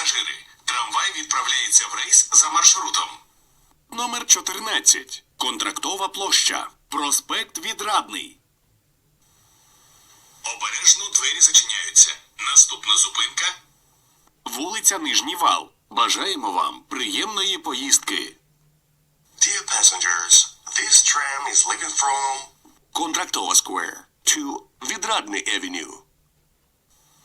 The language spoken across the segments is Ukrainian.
пасажири, трамвай відправляється в рейс за маршрутом. Номер 14. Контрактова площа. Проспект Відрадний. Обережно двері зачиняються. Наступна зупинка. Вулиця Нижній Вал. Бажаємо вам приємної поїздки. Dear passengers, this tram is leaving from Контрактова Сквер. To Відрадний Евеню.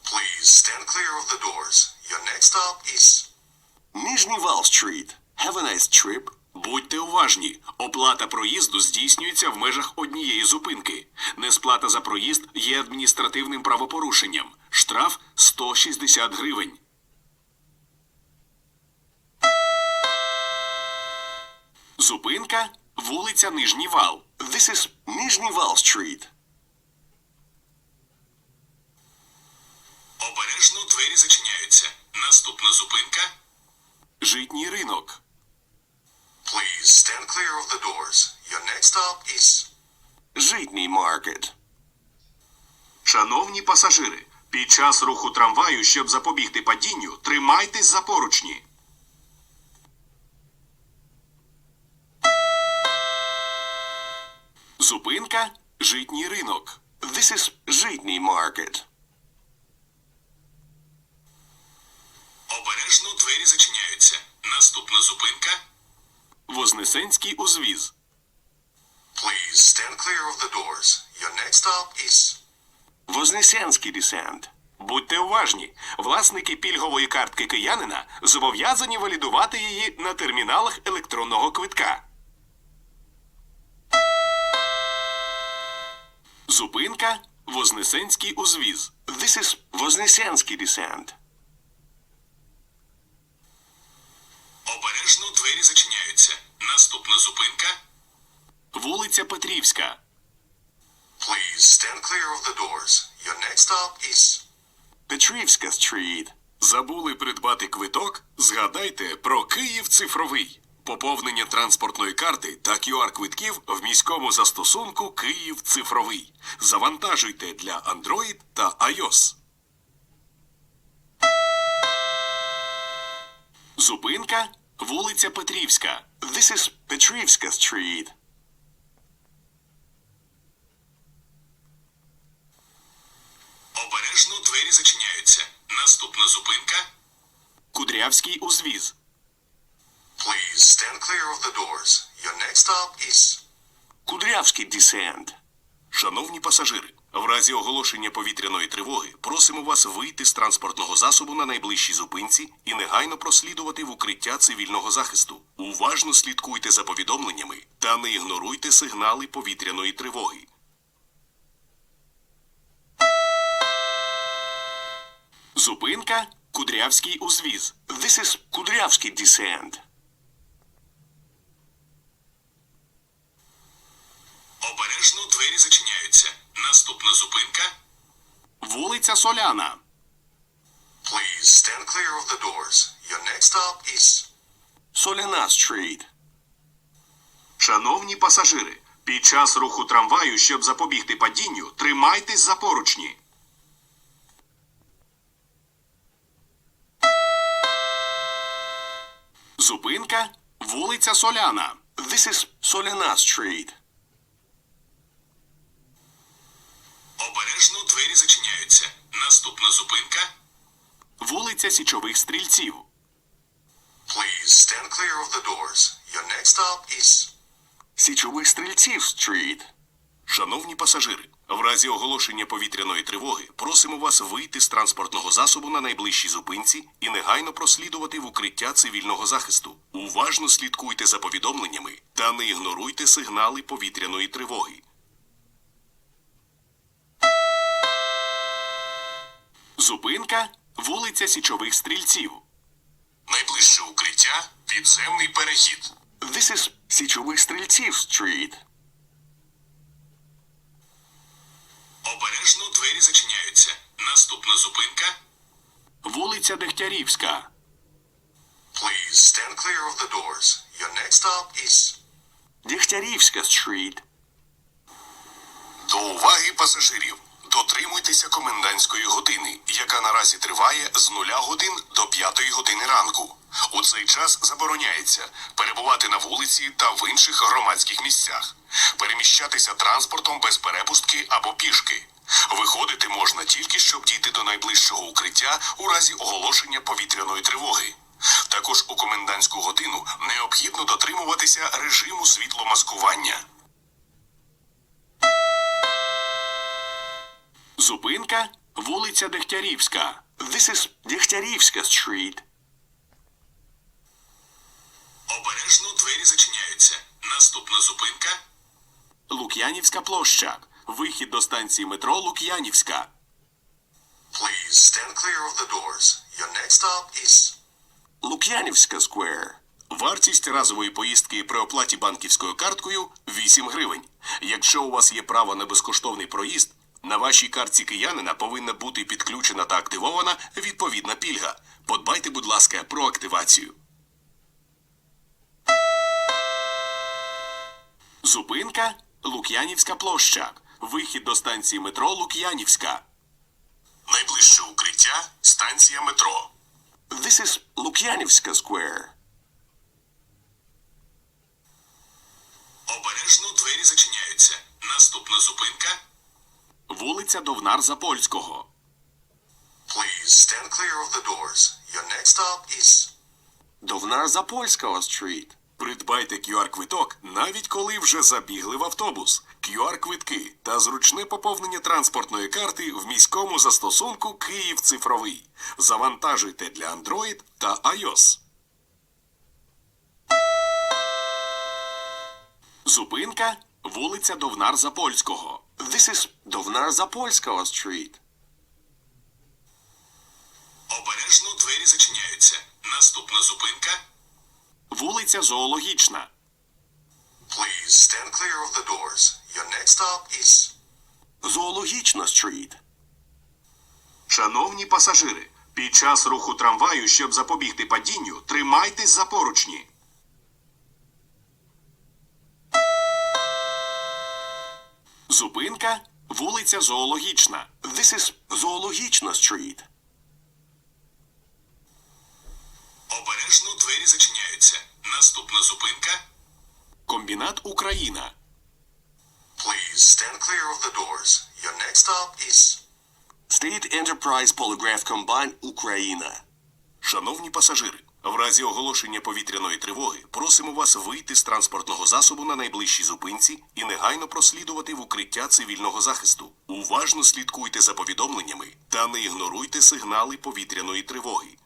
Please stand clear of the doors. Your next stop is Нижній Вал Стріт. Have a nice trip. Будьте уважні. Оплата проїзду здійснюється в межах однієї зупинки. Несплата за проїзд є адміністративним правопорушенням. Штраф 160 гривень. Зупинка вулиця Нижній Вал. This is Нижній Вал Street. Обережно двері зачиняються. Наступна зупинка. Житній ринок. Please stand clear of the doors. Your next stop is Житній маркет. Шановні пасажири, під час руху трамваю, щоб запобігти падінню, тримайтесь за поручні. Зупинка Житній ринок. This is Житній маркет. Обережно двері зачиняються. Наступна зупинка. Вознесенський узвіз. Please stand clear of the doors. Your next stop is Вознесенський десант. Будьте уважні. Власники пільгової картки киянина зобов'язані валідувати її на терміналах електронного квитка. Зупинка Вознесенський узвіз. This is Вознесенський десант. Обережно двері зачиняються. Наступна зупинка. Вулиця Петрівська. Please stand clear of the doors. Your next stop is Петрівська стріт. Забули придбати квиток? Згадайте про Київ цифровий. Поповнення транспортної карти та QR-квитків в міському застосунку Київ цифровий. Завантажуйте для Android та iOS. Зупинка вулиця Петрівська. This is Петрівська стріт. Обережно двері зачиняються. Наступна зупинка. Кудрявський узвіз. Please stand clear of the doors. Your next stop is Кудрявський десант. Шановні пасажири, в разі оголошення повітряної тривоги просимо вас вийти з транспортного засобу на найближчій зупинці і негайно прослідувати в укриття цивільного захисту. Уважно слідкуйте за повідомленнями та не ігноруйте сигнали повітряної тривоги. Зупинка Кудрявський узвіз. This is Кудрявський десант. Обережно двері зачиняються. Наступна зупинка. Вулиця Соляна. Please stand clear of the doors. Your next stop is Соляна стріт. Шановні пасажири, під час руху трамваю, щоб запобігти падінню, тримайтесь за поручні. Зупинка вулиця Соляна. This is Соляна Street. Обережно двері зачиняються. Наступна зупинка. Вулиця Січових Стрільців. Please stand clear of the doors. Your next stop is Січових Стрільців Street. Шановні пасажири, в разі оголошення повітряної тривоги просимо вас вийти з транспортного засобу на найближчій зупинці і негайно прослідувати в укриття цивільного захисту. Уважно слідкуйте за повідомленнями та не ігноруйте сигнали повітряної тривоги. Зупинка вулиця Січових Стрільців. Найближче укриття підземний перехід. This is Січових Стрільців Street. Обережно двері зачиняються. Наступна зупинка. Вулиця Дегтярівська. Please stand clear of the doors. Your next stop is Дегтярівська Street. До уваги пасажирів. Дотримуйтеся комендантської години, яка наразі триває з 0 годин до 5 години ранку. У цей час забороняється перебувати на вулиці та в інших громадських місцях, переміщатися транспортом без перепустки або пішки. Виходити можна тільки щоб дійти до найближчого укриття у разі оголошення повітряної тривоги. Також у комендантську годину необхідно дотримуватися режиму світломаскування. Зупинка вулиця Дегтярівська. This is Дегтярівська Street. Обережно двері зачиняються. Наступна зупинка Лук'янівська площа. Вихід до станції метро Лук'янівська. Please stand clear of the doors. Your next stop is Лук'янівська Square. Вартість разової поїздки при оплаті банківською карткою 8 гривень. Якщо у вас є право на безкоштовний проїзд, на вашій картці киянина повинна бути підключена та активована відповідна пільга. Подбайте, будь ласка, про активацію. Зупинка Лук'янівська площа. Вихід до станції метро Лук'янівська. найближче укриття станція метро. This is Лук'янівська Square. Обережно двері зачиняються. Наступна зупинка Вулиця Довнар Запольського. please stand clear of the doors. Your next stop is Довнар Запольського Street. Придбайте QR-квиток, навіть коли вже забігли в автобус. QR-квитки та зручне поповнення транспортної карти в міському застосунку Київ цифровий. Завантажуйте для Android та iOS. Зупинка вулиця Довнар Запольського. This is Довнар Запольського Street. Обережно двері зачиняються. Наступна зупинка Вулиця Зоологічна. please stand clear of the doors. Your next stop is Зоологічна Street. Шановні пасажири, під час руху трамваю, щоб запобігти падінню, тримайтесь за поручні. Зупинка вулиця Зоологічна. This is Зоологічна Street. Обережно двері зачиняються. Наступна зупинка Комбінат Україна. please stand clear of the doors. Your next stop is State Enterprise Polygraph Combine Україна. Шановні пасажири, в разі оголошення повітряної тривоги просимо вас вийти з транспортного засобу на найближчій зупинці і негайно прослідувати в укриття цивільного захисту. Уважно слідкуйте за повідомленнями та не ігноруйте сигнали повітряної тривоги.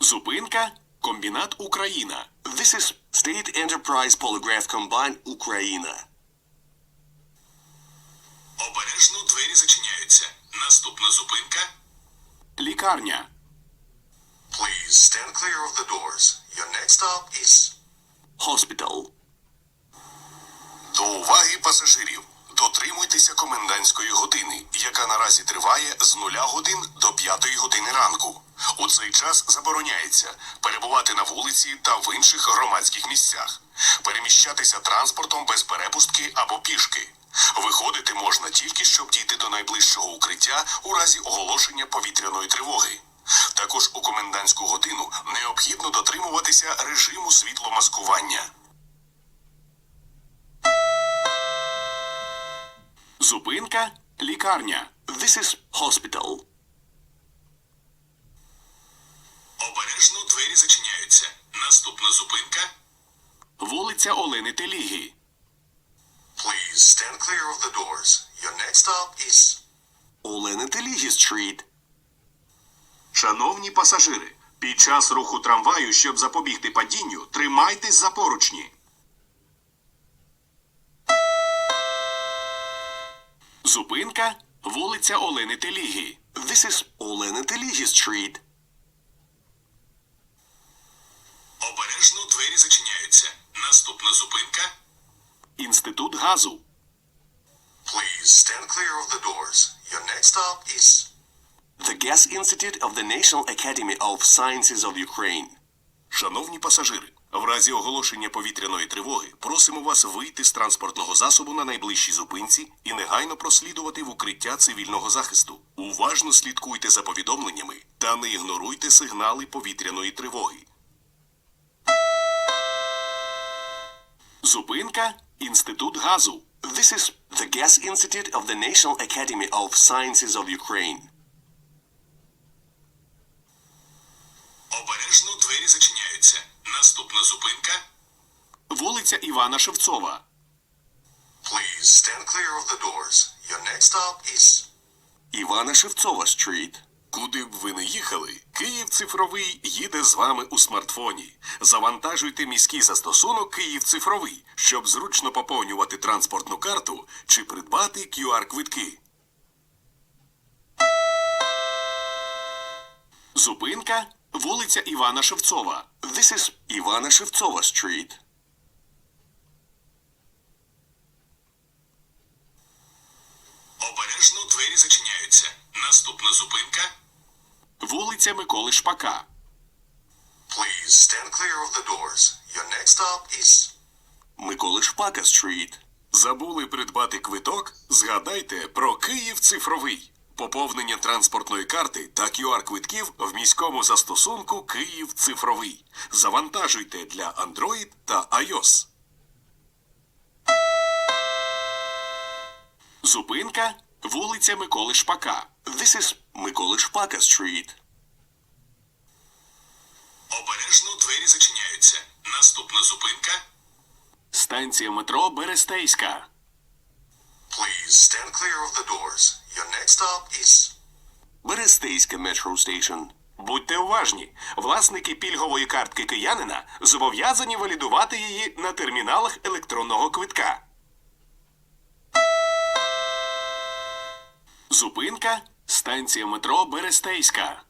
Зупинка Комбінат Україна. This is State Enterprise Polygraph Combine Україна. Обережно двері зачиняються. Наступна зупинка Лікарня. please stand clear of the doors. Your next stop is Hospital. До уваги пасажирів. Дотримуйтеся комендантської години, яка наразі триває з 0 годин до 5 години ранку. У цей час забороняється перебувати на вулиці та в інших громадських місцях, переміщатися транспортом без перепустки або пішки. Виходити можна тільки щоб дійти до найближчого укриття у разі оголошення повітряної тривоги. Також у комендантську годину необхідно дотримуватися режиму світломаскування. Зупинка Лікарня. This is Hospital. Обережно двері зачиняються. Наступна зупинка Вулиця Олени Теліги. Please stand clear of the doors. Your next stop is Олени Телігі Street. Шановні пасажири, під час руху трамваю, щоб запобігти падінню, тримайтесь за поручні. Зупинка вулиця Олени Теліги. This is Олени Телігі Street. Обережно двері зачиняються. Наступна зупинка Інститут газу. please stand clear of the doors. Your next stop is The Gas Institute of the National Academy of Sciences of Ukraine. Шановні пасажири, В разі оголошення повітряної тривоги просимо вас вийти з транспортного засобу на найближчій зупинці і негайно прослідувати в укриття цивільного захисту. Уважно слідкуйте за повідомленнями та не ігноруйте сигнали повітряної тривоги. Зупинка Інститут газу. This is the Gas Institute of the National Academy of Sciences of Ukraine. Обережно двері зачиняються. Наступна зупинка. Вулиця Івана Шевцова. Please stand clear of the doors. Your next stop is Ivana Shevtsova Street. Куди б ви не їхали, Київ цифровий їде з вами у смартфоні. Завантажуйте міський застосунок Київ цифровий, щоб зручно поповнювати транспортну карту чи придбати QR-квитки. Зупинка вулиця Івана Шевцова. This is Ivana Shevtsova Street. Обережно двері зачиняються. Наступна зупинка. Вулиця Миколи Шпака. please stand clear of the doors. Your next stop is Миколи Шпака Street. Забули придбати квиток? Згадайте про Київ цифровий. Поповнення транспортної карти та QR-квитків в міському застосунку Київ цифровий. Завантажуйте для Android та iOS. Зупинка вулиця Миколи Шпака. This is Миколи Шпака Street. Обережно двері зачиняються. Наступна зупинка. Станція метро Берестейська. please stand clear of the doors. Your next stop is Берестейська Metro Station. Будьте уважні, власники пільгової картки киянина зобов'язані валідувати її на терміналах електронного квитка. Зупинка станція метро Берестейська.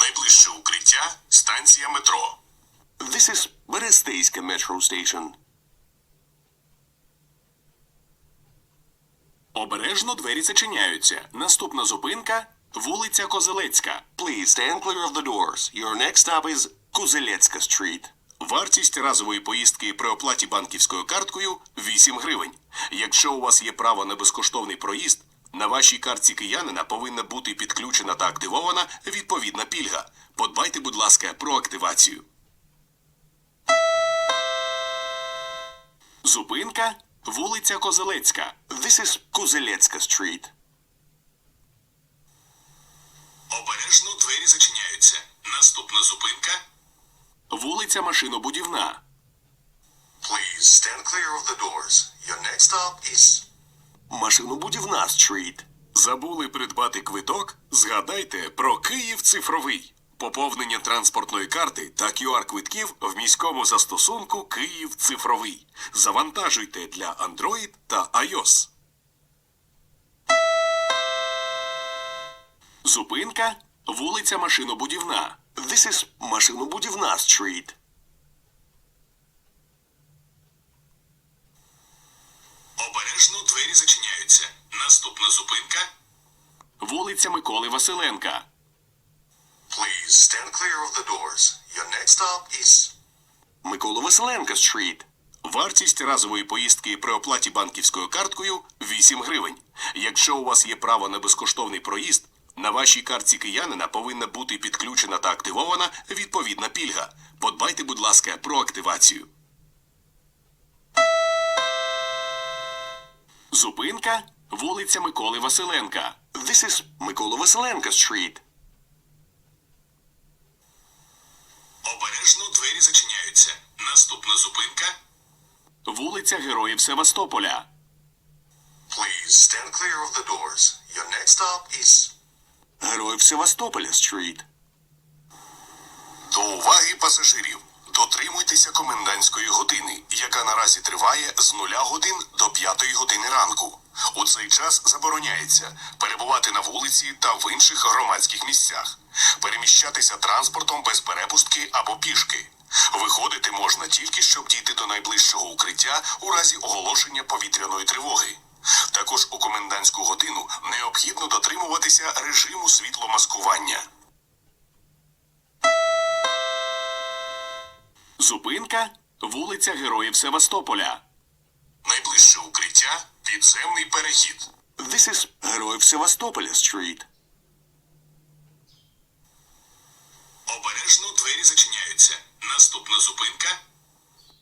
Найближче укриття станція метро. This is Берестейська Metro Station. Обережно двері зачиняються. Наступна зупинка вулиця Козелецька. Please stand clear of the doors. Your next stop is Кузелецька Street. Вартість разової поїздки при оплаті банківською карткою 8 гривень. Якщо у вас є право на безкоштовний проїзд, на вашій картці киянина повинна бути підключена та активована відповідна пільга. Подбайте, будь ласка, про активацію. Зупинка вулиця Козелецька. This is Кузелецька Street. Обережно двері зачиняються. Наступна зупинка вулиця Машинобудівна. please stand clear of the doors. Your next stop is Машинобудівна Street. Забули придбати квиток? Згадайте про Київ цифровий. Поповнення транспортної карти та QR-квитків в міському застосунку Київ цифровий. Завантажуйте для Android та iOS. Зупинка вулиця Машинобудівна. This is Машинобудівна Street. Обережно двері зачиняються. Наступна зупинка вулиця Миколи Василенка. please stand clear of the doors. Your next stop is Микола Василенка Street. Вартість разової поїздки при оплаті банківською карткою 8 гривень. Якщо у вас є право на безкоштовний проїзд, на вашій картці киянина повинна бути підключена та активована відповідна пільга. Подбайте, будь ласка, про активацію. Зупинка вулиця Миколи Василенка. This is Микола Василенка Street. Обережно двері зачиняються. Наступна зупинка вулиця Героїв Севастополя. please stand clear of the doors. Your next stop is Героїв Севастополя Street. До уваги пасажирів. Дотримуйтеся комендантської години, яка наразі триває з 0 годин до 5 години ранку. У цей час забороняється перебувати на вулиці та в інших громадських місцях, переміщатися транспортом без перепустки або пішки. Виходити можна тільки щоб дійти до найближчого укриття у разі оголошення повітряної тривоги. Також у комендантську годину необхідно дотримуватися режиму світломаскування. Зупинка вулиця Героїв Севастополя. Найближче укриття підземний перехід. This is Героїв Севастополя Street. Обережно двері зачиняються. Наступна зупинка.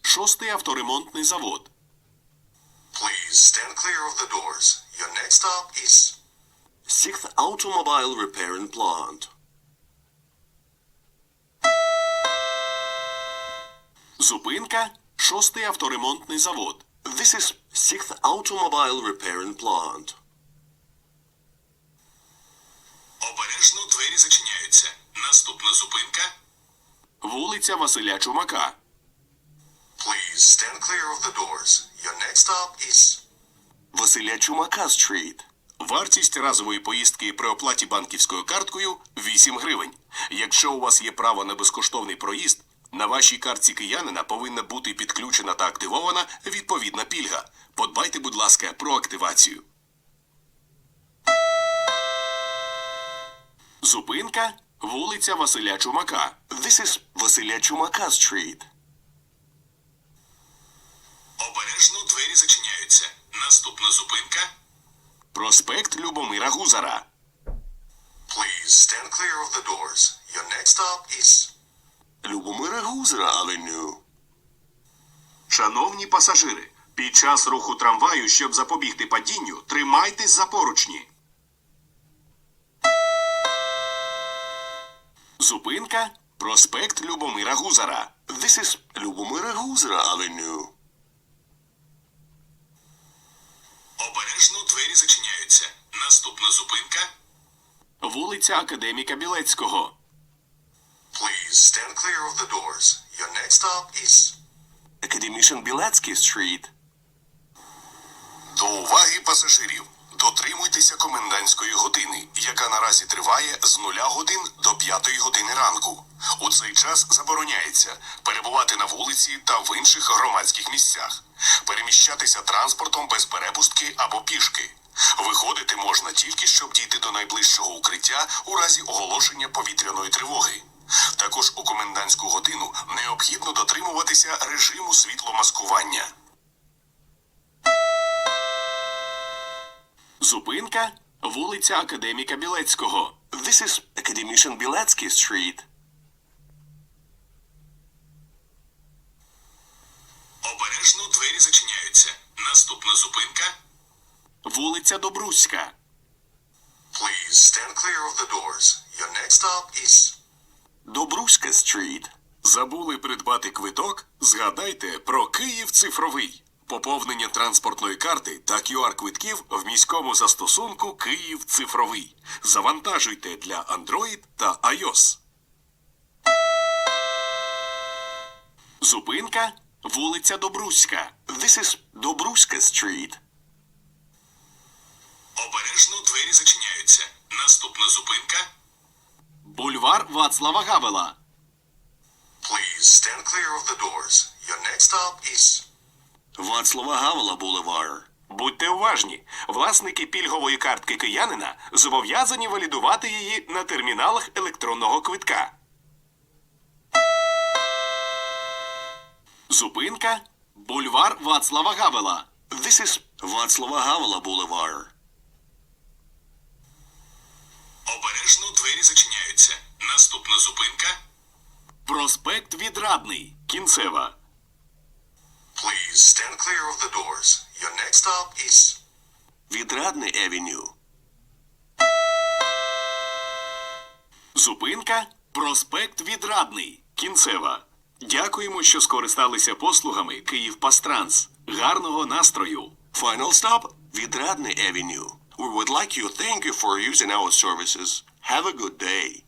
Шостий авторемонтний завод. Please stand clear of the doors. Your next stop is Sixth Automobile Repair and Plant. Зупинка шостий авторемонтний завод. This is Sixth Automobile Repair and Plant. Обережно двері зачиняються. Наступна зупинка. Вулиця Василя Чумака. please stand clear of the doors. Your next stop is Василя Чумака Street. Вартість разової поїздки при оплаті банківською карткою 8 гривень. Якщо у вас є право на безкоштовний проїзд, на вашій картці киянина повинна бути підключена та активована відповідна пільга. Подбайте, будь ласка, про активацію. Зупинка вулиця Василя Чумака. This is Василя Чумака Street. Обережно двері зачиняються. Наступна зупинка. Проспект Любомира Гузара. please stand clear of the doors. Your next stop is Любомира Гузера Авеню. Шановні пасажири, під час руху трамваю, щоб запобігти падінню, тримайтесь за поручні. Зупинка проспект Любомира Гузара. This is Любомира Гузера Авеню. Обережно двері зачиняються. Наступна зупинка. Вулиця Академіка Білецького. Please stand clear of the doors. Your next stop is Академішин Білецький Street. До уваги пасажирів. Дотримуйтеся комендантської години, яка наразі триває з 0 годин до 5 години ранку. У цей час забороняється перебувати на вулиці та в інших громадських місцях, переміщатися транспортом без перепустки або пішки. Виходити можна тільки щоб дійти до найближчого укриття у разі оголошення повітряної тривоги. Також у комендантську годину необхідно дотримуватися режиму світломаскування. Зупинка вулиця Академіка Білецького. This is Академішин Білецький Street. Обережно двері зачиняються. Наступна зупинка. Вулиця Добруська. please stand clear of the doors. Your next stop is Добруська Street. Забули придбати квиток? Згадайте про Київ цифровий. Поповнення транспортної карти та QR-квитків в міському застосунку Київ цифровий. Завантажуйте для Android та iOS. Зупинка вулиця Добруська. This is Добруська Street. Обережно двері зачиняються. Наступна зупинка. Бульвар Вацлава Гавела. please stand clear of the doors. Your next stop is Вацлава Гавела Boulevard. Будьте уважні, власники пільгової картки киянина зобов'язані валідувати її на терміналах електронного квитка. Зупинка Бульвар Вацлава Гавела. This is Вацлава Гавела Boulevard. Обережно двері зачиняються. Наступна зупинка. Проспект Відрадний. Кінцева. please stand clear of the doors. Your next stop is Відрадний Авеню. Зупинка Проспект Відрадний. Кінцева. Дякуємо, що скористалися послугами Київпастранс. Гарного настрою! Final stop, Відрадний Avenue. We would like you to thank you for using our services. Have a good day.